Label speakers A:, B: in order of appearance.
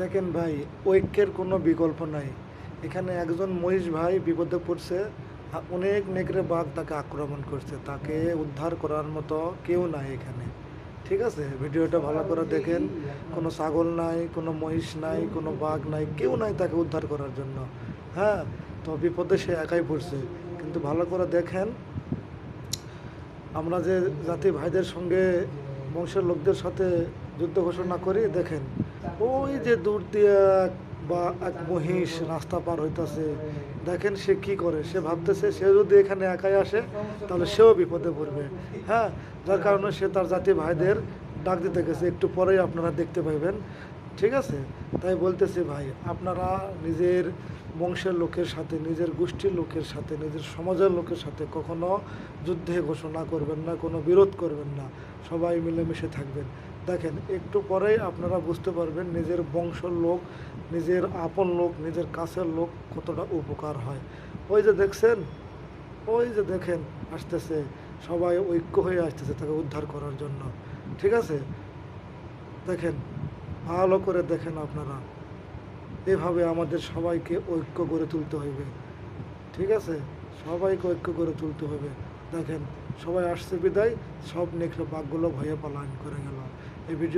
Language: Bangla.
A: দেখেন ভাই, ঐক্যের কোনো বিকল্প নাই। এখানে একজন মহিষ ভাই বিপদে পড়ছে অনেক নেকড়ে বাঘ তাকে আক্রমণ করছে। তাকে উদ্ধার করার মতো কেউ নাই এখানে। ঠিক আছে? ভিডিওটা ভালো করে দেখেন। কোনো ছাগল নাই, কোনো মহিষ নাই, কোনো বাঘ নাই, কেউ নাই তাকে উদ্ধার করার জন্য। হ্যাঁ তো বিপদে সে একাই পড়ছে। কিন্তু ভালো করে দেখেন, আমরা যে জাতি ভাইদের সঙ্গে বংশের লোকদের সাথে যুদ্ধ ঘোষণা করি, দেখেন। ওই যে দূর দিয়ে বা এক মহিষ রাস্তা পার হইতাছে, দেখেন সে কি করে? সে ভাবতেছে সে যদি এখানে একাই আসে, তাহলে সেও বিপদে পড়বে। হ্যাঁ যার কারণে সে তার জাতি ভাইদের ডাক দিতে গেছে। একটু পরেই আপনারা দেখতে পাইবেন। ঠিক আছে? তাই বলতেছি ভাই, আপনারা নিজের বংশের লোকের সাথে, নিজের গোষ্ঠীর লোকের সাথে, নিজের সমাজের লোকের সাথে কখনো যুদ্ধে ঘোষণা করবেন না, কোনো বিরোধ করবেন না। সবাই মিলেমিশে থাকবেন। দেখেন, একটু পরেই আপনারা বুঝতে পারবেন নিজের বংশের লোক, নিজের আপন লোক, নিজের কাছের লোক কতটা উপকার হয়। ওই যে দেখছেন, ওই যে দেখেন, আসতেছে, সবাই ঐক্য হয়ে আসতেছে তাকে উদ্ধার করার জন্য। ঠিক আছে? দেখেন, ভালো করে দেখেন আপনারা। এভাবে আমাদের সবাইকে ঐক্য গড়ে তুলতে হইবে ঠিক আছে? সবাইকে ঐক্য করে তুলতে হবে। দেখেন, সবাই আসছে বিদায়, সব নেকড়ে বাঘগুলো ভয়ে পালায়ন করে গেল। এই ভিডিও